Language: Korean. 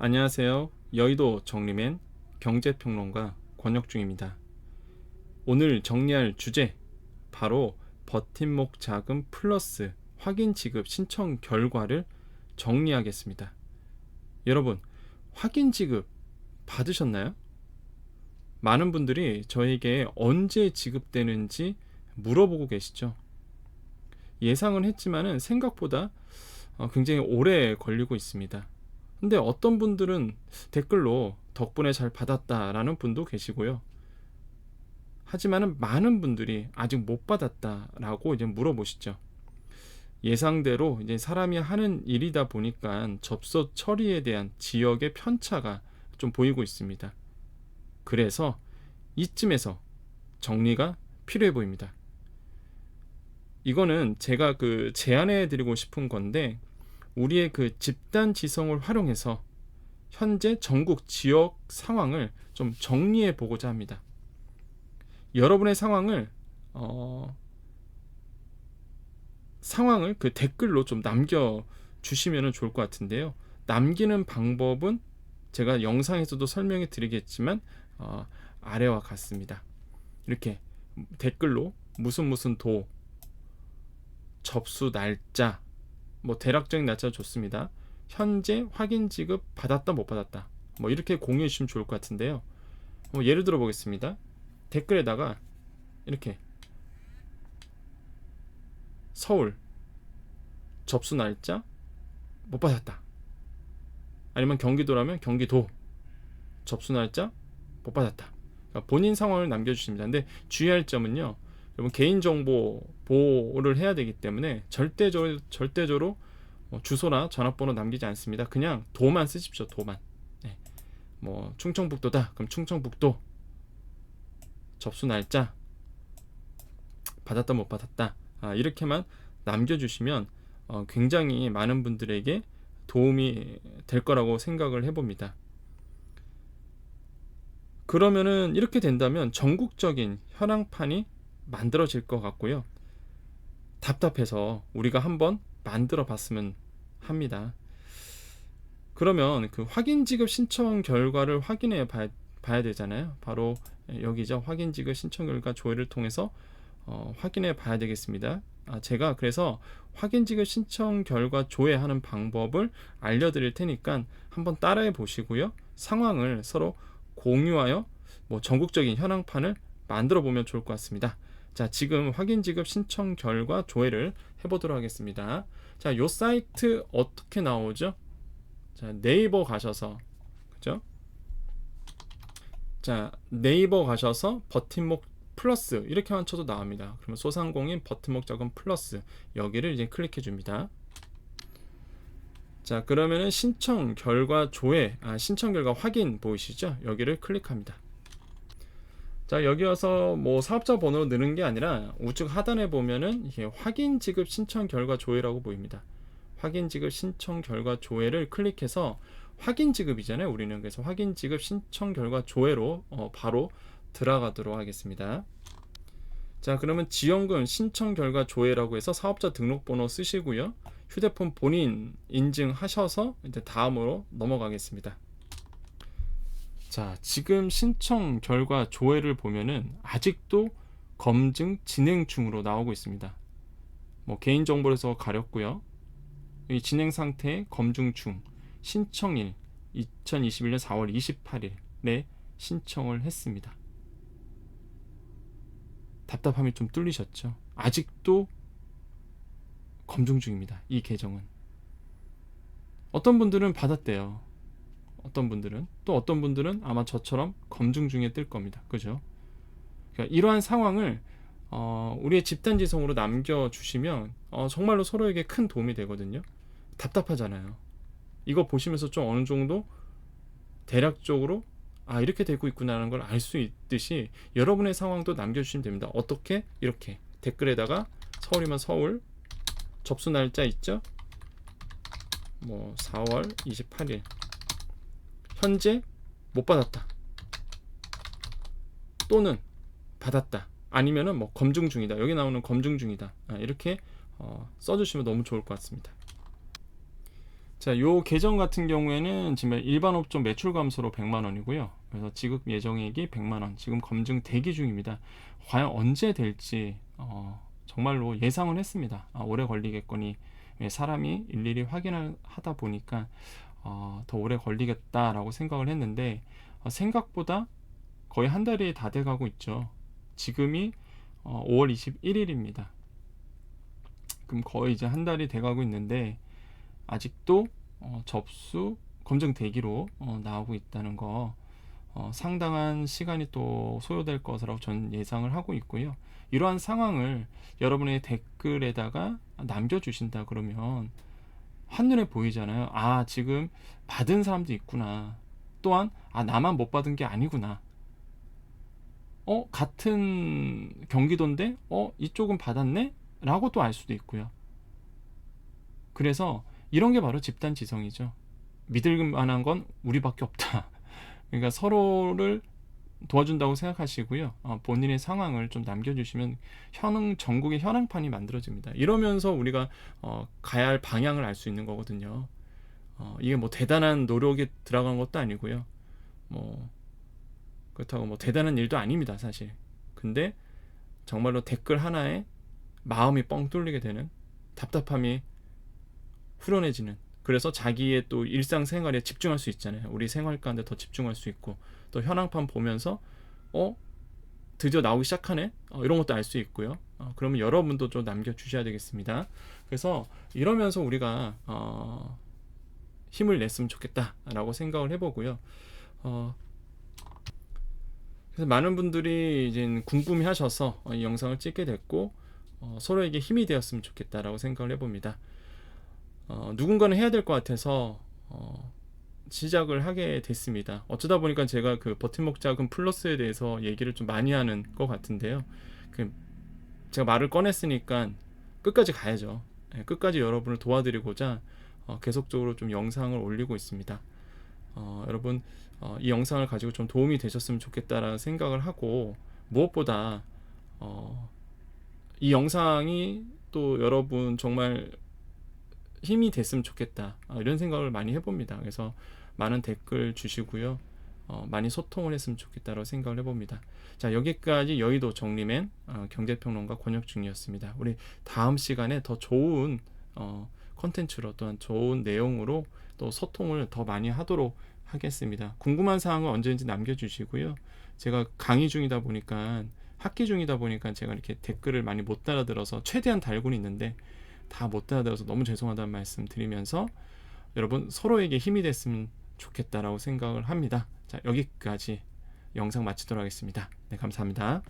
안녕하세요. 여의도 정리맨 경제평론가 권혁중입니다. 오늘 정리할 주제 바로 버팀목 자금 플러스 확인 지급 신청 결과를 정리하겠습니다. 여러분, 확인 지급 받으셨나요? 많은 분들이 저에게 언제 지급되는지 물어보고 계시죠. 예상은 했지만은 생각보다 어, 굉장히 오래 걸리고 있습니다. 근데 어떤 분들은 댓글로 덕분에 잘 받았다라는 분도 계시고요. 하지만은 많은 분들이 아직 못 받았다라고 이제 물어보시죠. 예상대로 이제 사람이 하는 일이다 보니까 접수 처리에 대한 지역의 편차가 좀 보이고 있습니다. 그래서 이쯤에서 정리가 필요해 보입니다. 이거는 제가 그 제안해 드리고 싶은 건데 우리의 그 집단 지성을 활용해서 현재 전국 지역 상황을 좀 정리해 보고자 합니다. 여러분의 상황을 어, 상황을 그 댓글로 좀 남겨 주시면 좋을 것 같은데요. 남기는 방법은 제가 영상에서도 설명해 드리겠지만 어, 아래와 같습니다. 이렇게 댓글로 무슨 무슨 도 접수 날짜 뭐 대략적인 날짜 좋습니다. 현재 확인 지급 받았다 못 받았다. 뭐 이렇게 공유해 주시면 좋을 것 같은데요. 뭐 예를 들어 보겠습니다. 댓글에다가 이렇게 서울 접수 날짜 못 받았다. 아니면 경기도라면 경기도 접수 날짜 못 받았다. 그러니까 본인 상황을 남겨주십니다. 근데 주의할 점은요. 여러분 개인정보 보호를 해야 되기 때문에 절대적으로 절대적으로 뭐 주소나 전화번호 남기지 않습니다. 그냥 도만 쓰십시오. 도만. 네. 뭐 충청북도다. 그럼 충청북도 접수 날짜 받았다 못 받았다. 아, 이렇게만 남겨주시면 어, 굉장히 많은 분들에게 도움이 될 거라고 생각을 해봅니다. 그러면은 이렇게 된다면 전국적인 현황판이 만들어질 것 같고요. 답답해서 우리가 한번 만들어 봤으면 합니다. 그러면 그 확인 지급 신청 결과를 확인해 봐야, 봐야 되잖아요. 바로 여기죠. 확인 지급 신청 결과 조회를 통해서 어, 확인해 봐야 되겠습니다. 아, 제가 그래서 확인 지급 신청 결과 조회하는 방법을 알려드릴 테니까 한번 따라해 보시고요. 상황을 서로 공유하여 뭐 전국적인 현황판을 만들어 보면 좋을 것 같습니다. 자, 지금 확인 지급 신청 결과 조회를 해보도록 하겠습니다. 자, 요 사이트 어떻게 나오죠? 자, 네이버 가셔서, 그죠? 자, 네이버 가셔서 버팀목 플러스 이렇게만 쳐도 나옵니다. 그러면 소상공인 버팀목 자금 플러스 여기를 이제 클릭해 줍니다. 자, 그러면은 신청 결과 조회, 아, 신청 결과 확인 보이시죠? 여기를 클릭합니다. 자 여기 와서 뭐 사업자 번호로 넣는 게 아니라 우측 하단에 보면은 이게 확인 지급 신청 결과 조회라고 보입니다. 확인 지급 신청 결과 조회를 클릭해서 확인 지급이잖아요. 우리는 그래서 확인 지급 신청 결과 조회로 어, 바로 들어가도록 하겠습니다. 자 그러면 지원금 신청 결과 조회라고 해서 사업자 등록번호 쓰시고요. 휴대폰 본인 인증하셔서 이제 다음으로 넘어가겠습니다. 자, 지금 신청 결과 조회를 보면은 아직도 검증 진행 중으로 나오고 있습니다. 뭐 개인 정보에서 가렸고요. 이 진행 상태 검증 중 신청일 2021년 4월 28일에 신청을 했습니다. 답답함이 좀 뚫리셨죠? 아직도 검증 중입니다. 이 계정은. 어떤 분들은 받았대요. 어떤 분들은 또 어떤 분들은 아마 저처럼 검증 중에 뜰 겁니다. 그죠? 그러니까 이러한 상황을 어, 우리의 집단 지성으로 남겨주시면 어, 정말로 서로에게 큰 도움이 되거든요. 답답하잖아요. 이거 보시면서 좀 어느 정도 대략적으로 아 이렇게 되고 있구나라는 걸 알 수 있듯이 여러분의 상황도 남겨주시면 됩니다. 어떻게 이렇게 댓글에다가 서울이면 서울 접수 날짜 있죠? 뭐 4월 28일 현재 못 받았다. 또는 받았다. 아니면은 뭐 검증 중이다. 여기 나오는 검증 중이다. 아, 이렇게 어, 써주시면 너무 좋을 것 같습니다. 자, 요 계정 같은 경우에는 지금 일반 업종 매출 감소로 100만 원이고요. 그래서 지급 예정액이 100만 원. 지금 검증 대기 중입니다. 과연 언제 될지 어, 정말로 예상을 했습니다. 아, 오래 걸리겠거니 예, 사람이 일일이 확인을 하다 보니까 어, 더 오래 걸리겠다라고 생각을 했는데 어, 생각보다 거의 한 달이 다 돼가고 있죠. 지금이 어, 5월 21일입니다. 그럼 거의 이제 한 달이 돼가고 있는데 아직도 어, 접수 검증 대기로 어, 나오고 있다는 거 어, 상당한 시간이 또 소요될 것이라고 저는 예상을 하고 있고요. 이러한 상황을 여러분의 댓글에다가 남겨주신다 그러면 한눈에 보이잖아요. 아, 지금 받은 사람도 있구나. 또한, 아, 나만 못 받은 게 아니구나. 어, 같은 경기도인데, 어, 이쪽은 받았네? 라고 또 알 수도 있고요. 그래서 이런 게 바로 집단 지성이죠. 믿을 만한 건 우리밖에 없다. 그러니까 서로를 도와준다고 생각하시고요. 어, 본인의 상황을 좀 남겨주시면 현황 전국의 현황판이 만들어집니다. 이러면서 우리가 어, 가야 할 방향을 알 수 있는 거거든요. 어, 이게 뭐 대단한 노력이 들어간 것도 아니고요. 뭐 그렇다고 뭐 대단한 일도 아닙니다, 사실. 근데 정말로 댓글 하나에 마음이 뻥 뚫리게 되는 답답함이 후련해지는 그래서 자기의 또 일상생활에 집중할 수 있잖아요. 우리 생활 가운데 더 집중할 수 있고 또 현황판 보면서 어 드디어 나오기 시작하네 어, 이런 것도 알 수 있고요. 어, 그러면 여러분도 좀 남겨주셔야 되겠습니다. 그래서 이러면서 우리가 어, 힘을 냈으면 좋겠다라고 생각을 해보고요. 어, 그래서 많은 분들이 이제 궁금해하셔서 어, 이 영상을 찍게 됐고 어, 서로에게 힘이 되었으면 좋겠다라고 생각을 해봅니다. 어, 누군가는 해야 될 것 같아서 어, 시작을 하게 됐습니다. 어쩌다 보니까 제가 그 버팀목 자금 플러스에 대해서 얘기를 좀 많이 하는 것 같은데요. 그 제가 말을 꺼냈으니까 끝까지 가야죠. 예, 끝까지 여러분을 도와드리고자 어, 계속적으로 좀 영상을 올리고 있습니다. 어, 여러분 어, 이 영상을 가지고 좀 도움이 되셨으면 좋겠다라는 생각을 하고 무엇보다 어, 이 영상이 또 여러분 정말 힘이 됐으면 좋겠다 어, 이런 생각을 많이 해봅니다. 그래서 많은 댓글 주시고요. 어, 많이 소통을 했으면 좋겠다고 생각을 해봅니다. 자 여기까지 여의도 정리맨 어, 경제평론가 권혁중이었습니다. 우리 다음 시간에 더 좋은 어, 컨텐츠로 또한 좋은 내용으로 또 소통을 더 많이 하도록 하겠습니다. 궁금한 사항은 언제든지 남겨주시고요. 제가 강의 중이다 보니까 학기 중이다 보니까 제가 이렇게 댓글을 많이 못 달아들어서 최대한 달고는 있는데 다못 달아들어서 너무 죄송하다는 말씀 드리면서 여러분 서로에게 힘이 됐으면 좋겠다라고 생각을 합니다. 자 여기까지 영상 마치도록 하겠습니다. 네 감사합니다.